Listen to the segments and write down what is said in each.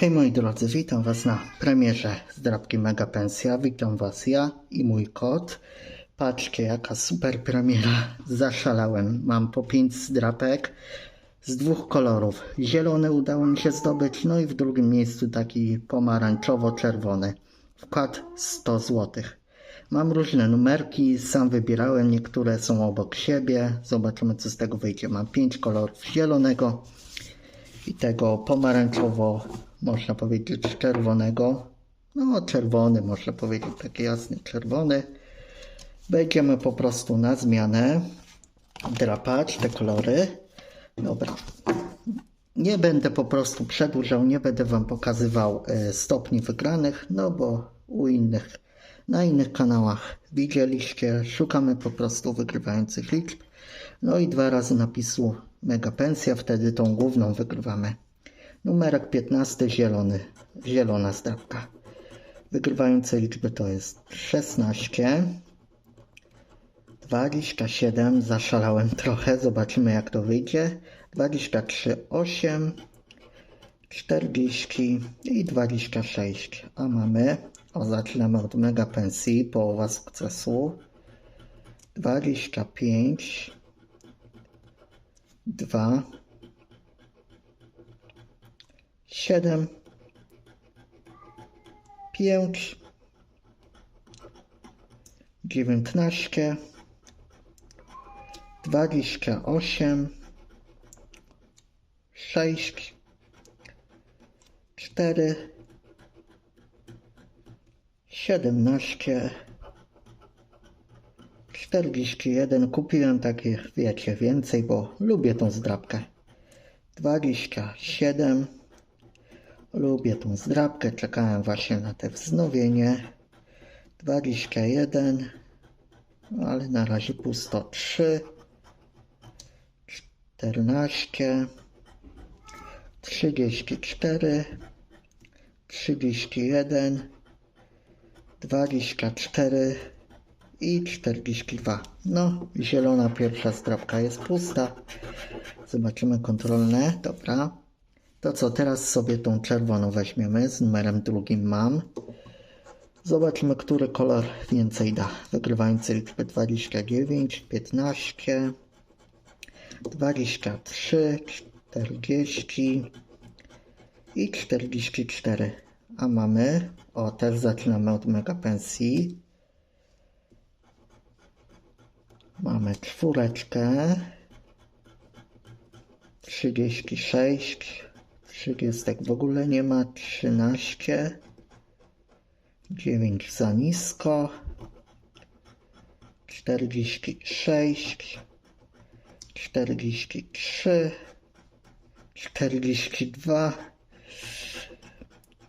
Hej moi drodzy, witam Was na premierze zdrabki Mega Pensja. Witam Was ja i mój kot. Patrzcie, jaka super premiera. Zaszalałem. Mam po 5 zdrapek z dwóch kolorów. Zielony udało mi się zdobyć, no i w drugim miejscu taki pomarańczowo-czerwony. Wkład 100 zł. Mam różne numerki, sam wybierałem, niektóre są obok siebie. Zobaczymy, co z tego wyjdzie. Mam 5 kolorów zielonego i tego pomarańczowo, można powiedzieć czerwonego. No, czerwony, można powiedzieć, taki jasny czerwony. Będziemy po prostu na zmianę drapać te kolory. Dobra. Nie będę po prostu przedłużał, nie będę Wam pokazywał e, stopni wygranych, no bo u innych, na innych kanałach widzieliście, szukamy po prostu wygrywających liczb. No i dwa razy napisu mega pensja, wtedy tą główną wygrywamy. Numerek 15 zielony, zielona zdrawka. Wygrywające liczby to jest 16, 27, zaszalałem trochę, zobaczymy jak to wyjdzie. 23, 8, 40 i 26. A mamy, o zaczynamy od mega pensji, połowa sukcesu. 25, 2, 7, 5, 19, 28, 6, 4, 17, 41. Kupiłem takie, wiecie, więcej, bo lubię tą zdrabkę. 27. Lubię tą zdrabkę. Czekałem właśnie na te wznowienie. 21. No, ale na razie pusto. 3. 14. 34. 31. 24 i 42. No, zielona pierwsza strapka jest pusta. Zobaczymy kontrolne. Dobra. To co, teraz sobie tą czerwoną weźmiemy. Z numerem drugim mam. Zobaczmy, który kolor więcej da. Wygrywający liczby 29, 15, 23, 40 i 44. A mamy, o też zaczynamy od mega pensji. Mamy czwóreczkę. 36. 30 w ogóle nie ma. 13. 9 za nisko. 46. 43. 42.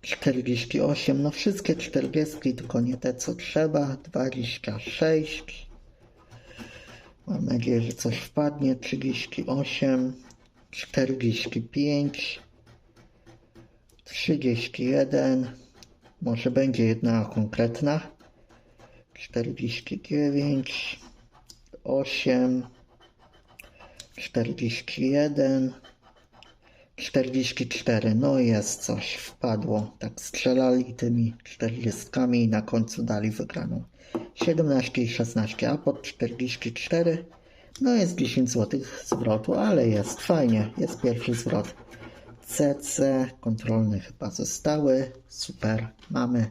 48. No wszystkie 40, tylko nie te co trzeba. 26. Mam nadzieję, że coś wpadnie. 38, 45, 31. Może będzie jedna konkretna. 49, 8, 41, 44. No jest coś, wpadło. Tak strzelali tymi 40 i na końcu dali wygraną. 17 i 16, a pod 44 no jest 10 zł zwrotu, ale jest fajnie, jest pierwszy zwrot. CC, kontrolny chyba zostały, super, mamy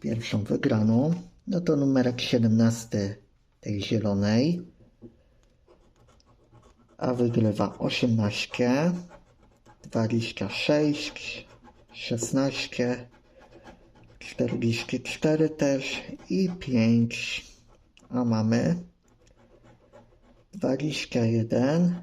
pierwszą wygraną. No to numerek 17 tej zielonej, a wygrywa 18, 26, 16, 44 też i 5, a mamy 21,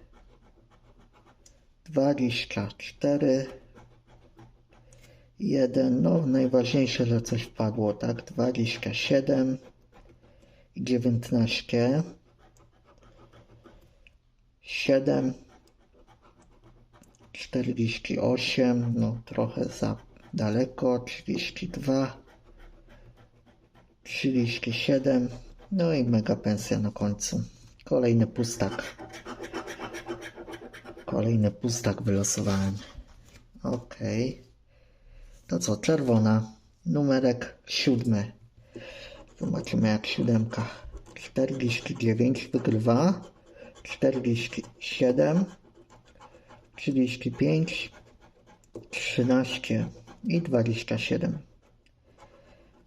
34, 24, 1, no najważniejsze, że coś wpadło, tak? 27 i 19, 7, 48, no trochę za daleko, 32, 37, no i mega pensja na końcu. Kolejny pustak. Kolejny pustak wylosowałem. Okej. To co, czerwona. Numerek siódmy. Zobaczymy jak siódemka. 49 wygrywa. 47. 35. 13 i 27.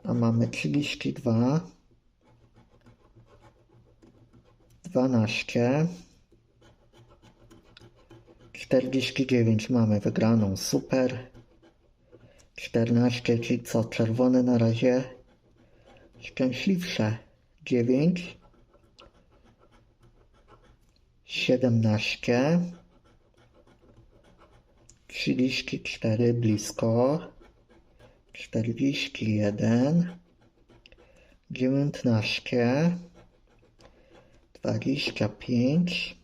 A mamy 32. 12. 49 mamy wygraną, super. 14, czyli co, czerwone na razie szczęśliwsze. 9. 17. 34 blisko. 41. 19. 25.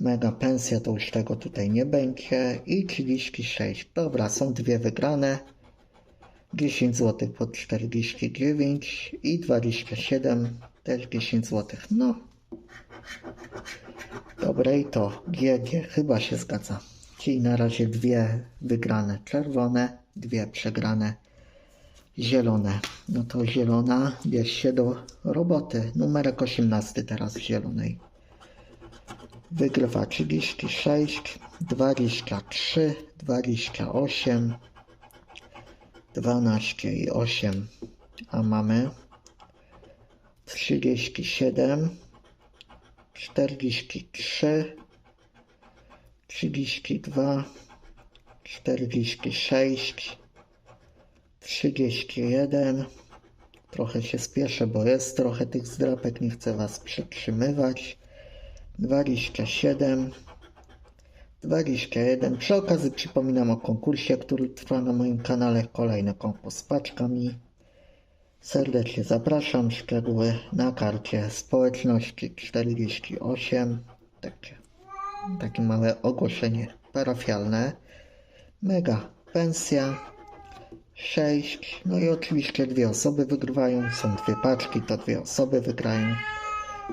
Mega pensja to już tego tutaj nie będzie. I 36. Dobra, są dwie wygrane. 10 zł po 49 i 27 też 10 zł. No. Dobre i to GG chyba się zgadza. Czyli na razie dwie wygrane czerwone, dwie przegrane zielone. No to zielona bierz się do roboty. Numerek 18 teraz w zielonej. Wygrywa 36, 23, 28, 12 i 8. A mamy 37, 43, 32, 46, 31. Trochę się spieszę, bo jest trochę tych zdrapek, nie chcę Was przetrzymywać. 27, 21. Przy okazji przypominam o konkursie, który trwa na moim kanale. Kolejny konkurs z paczkami. Serdecznie zapraszam. Szczegóły na karcie społeczności 48. Takie, takie małe ogłoszenie parafialne. Mega pensja 6. No i oczywiście dwie osoby wygrywają. Są dwie paczki, to dwie osoby wygrają.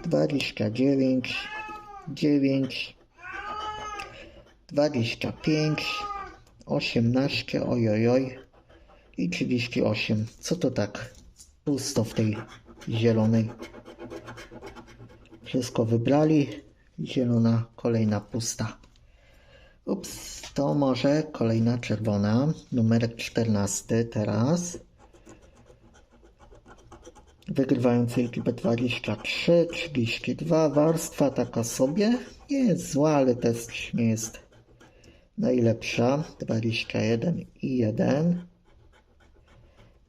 29, 9, 25, 18, ojojoj i 38. Co to tak pusto w tej zielonej? Wszystko wybrali. Zielona, kolejna pusta. Ups, to może kolejna czerwona. Numerek 14 teraz. Wygrywający liczbę 23, 32. Warstwa taka sobie. Nie jest zła, ale też nie jest najlepsza. 21 i 1.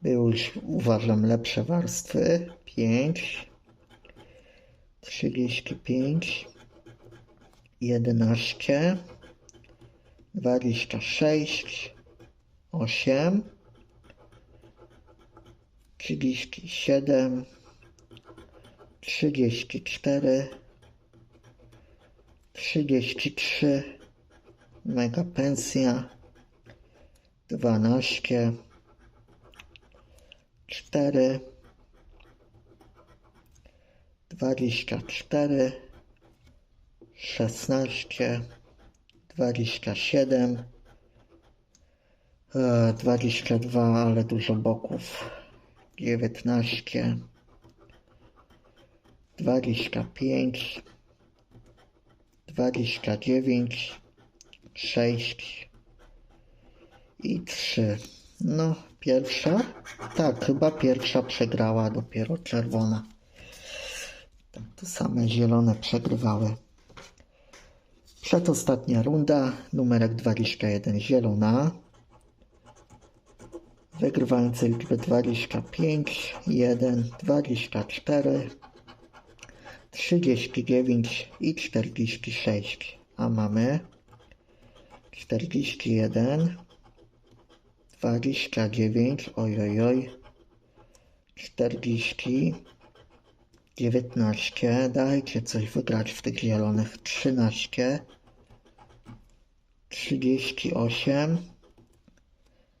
Były już uważam lepsze warstwy. 5. 35. 11. 26. 8. 37. 34. 33. Mega pensja. 12. 4. 24. 16. 27. e, 22, ale dużo boków. 19. 25. 29. 6 i 3. No, Pierwsza? Tak, chyba pierwsza przegrała, dopiero czerwona. Tak, to same zielone przegrywały. Przedostatnia runda, numerek 21 zielona. Wygrywające liczby 25, 1, 24, 39 i 46. A mamy 41, 29, ojojoj, 40, 19, dajcie coś wygrać w tych zielonych, 13, 38,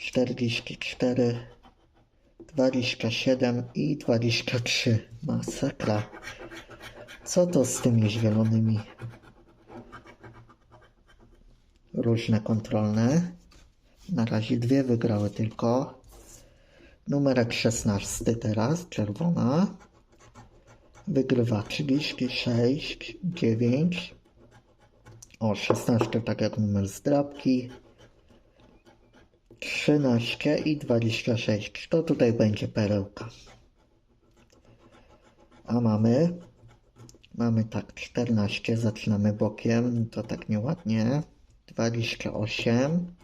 44, 27 i 23. Masakra. Co to z tymi zielonymi? Różne kontrolne. Na razie dwie wygrały tylko. Numerek 16 teraz, czerwona. Wygrywa 36, 9. O, 16 tak jak numer zdrabki. 13 i 26. To tutaj będzie perełka. A mamy. Mamy tak 14. Zaczynamy bokiem. To tak nieładnie. 28.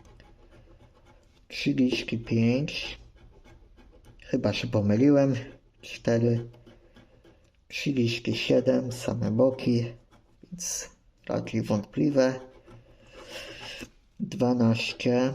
35. Chyba się pomyliłem. 4. 37. Same boki. Więc raczej wątpliwe. 12.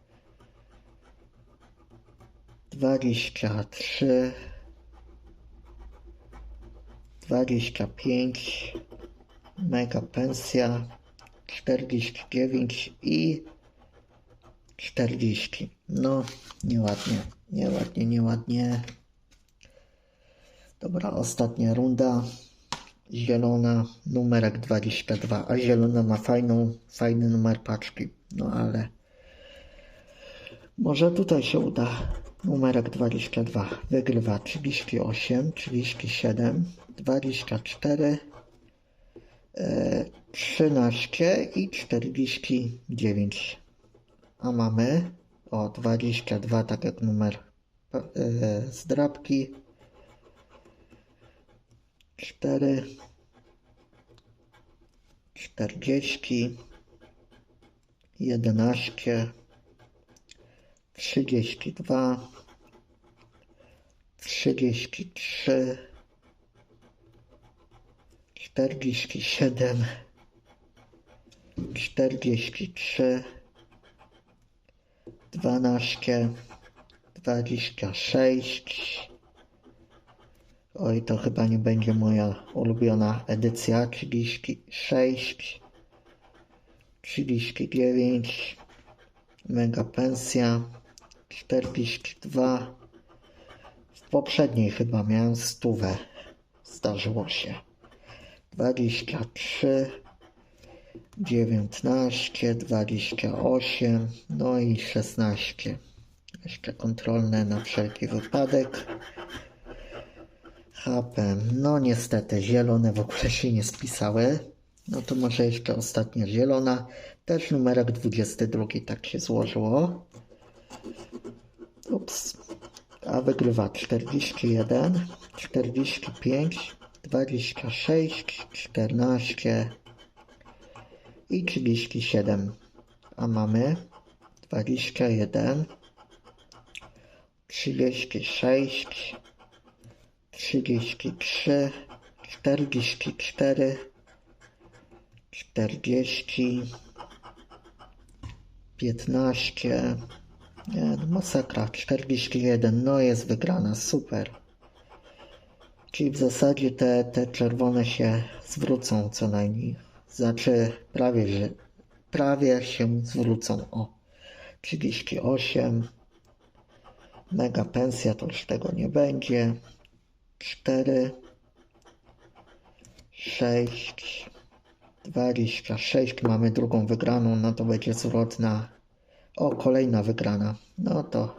38, 22, 23, 25, mega pensja, 49 i 40. No, nieładnie, nieładnie, nieładnie. Dobra, ostatnia runda. Zielona, numerek 22, a zielona ma fajną, fajny numer paczki. No ale może tutaj się uda. Numerek 22 wygrywa 38, 37, 24, e, 13 i 49. A mamy o 22, tak jak numer e, zdrabki. 4, 40, 11, 32, 33, 47, 43, 12, 26. Oj, to chyba nie będzie moja ulubiona edycja. 36, 39, mega pensja, 42. W poprzedniej chyba miałem stówę. Zdarzyło się. 23, 19, 28, no i 16. Jeszcze kontrolne na wszelki wypadek. HP, no niestety zielone w ogóle się nie spisały. No to może jeszcze ostatnia zielona. Też numerek 22, tak się złożyło. Ups. A wygrywa 41, 45, 26, 14 i 37. A mamy 21, 36, 33, 44, 40, 15, no masakra, 41, no jest wygrana, super. Czyli w zasadzie te, te czerwone się zwrócą co najmniej. Znaczy prawie, że prawie się zwrócą. O, 38. Mega pensja to już tego nie będzie. 4. 6. 26. Mamy drugą wygraną. No to będzie zwrotna. O, kolejna wygrana. No to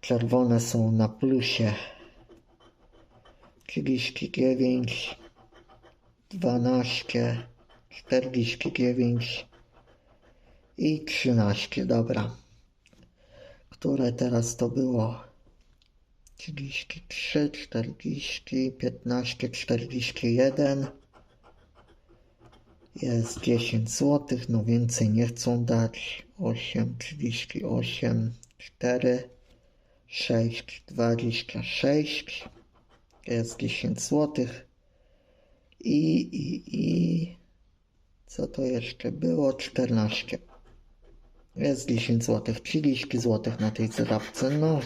czerwone są na plusie. 39, 12, 49 i 13. Dobra. Które teraz to było? 33, 40, 15, 41. Jest 10 zł, no więcej nie chcą dać. 8, 38, 4, 6, 26 jest 10 zł. I, i, i co to jeszcze było? 14. Jest 10 zł, 30 zł na tej zdrabce. No.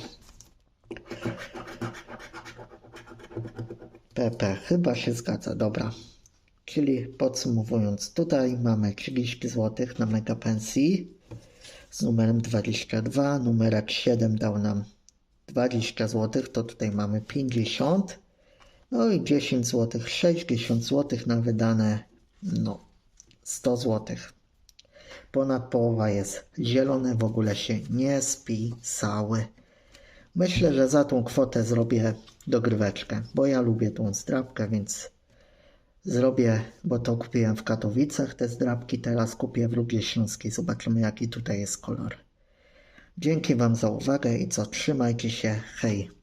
PP, chyba się zgadza, dobra. Czyli podsumowując, tutaj mamy 30 zł na mega pensji z numerem 22. Numerek 7 dał nam 20 zł, to tutaj mamy 50. No i 10 zł, 60 zł na wydane, no 100 zł. Ponad połowa jest zielone, w ogóle się nie spisały. Myślę, że za tą kwotę zrobię dogryweczkę, bo ja lubię tą zdrabkę, więc zrobię, bo to kupiłem w Katowicach te zdrabki, teraz kupię w Lugie Śląskiej. Zobaczymy jaki tutaj jest kolor. Dzięki Wam za uwagę i co, trzymajcie się, hej.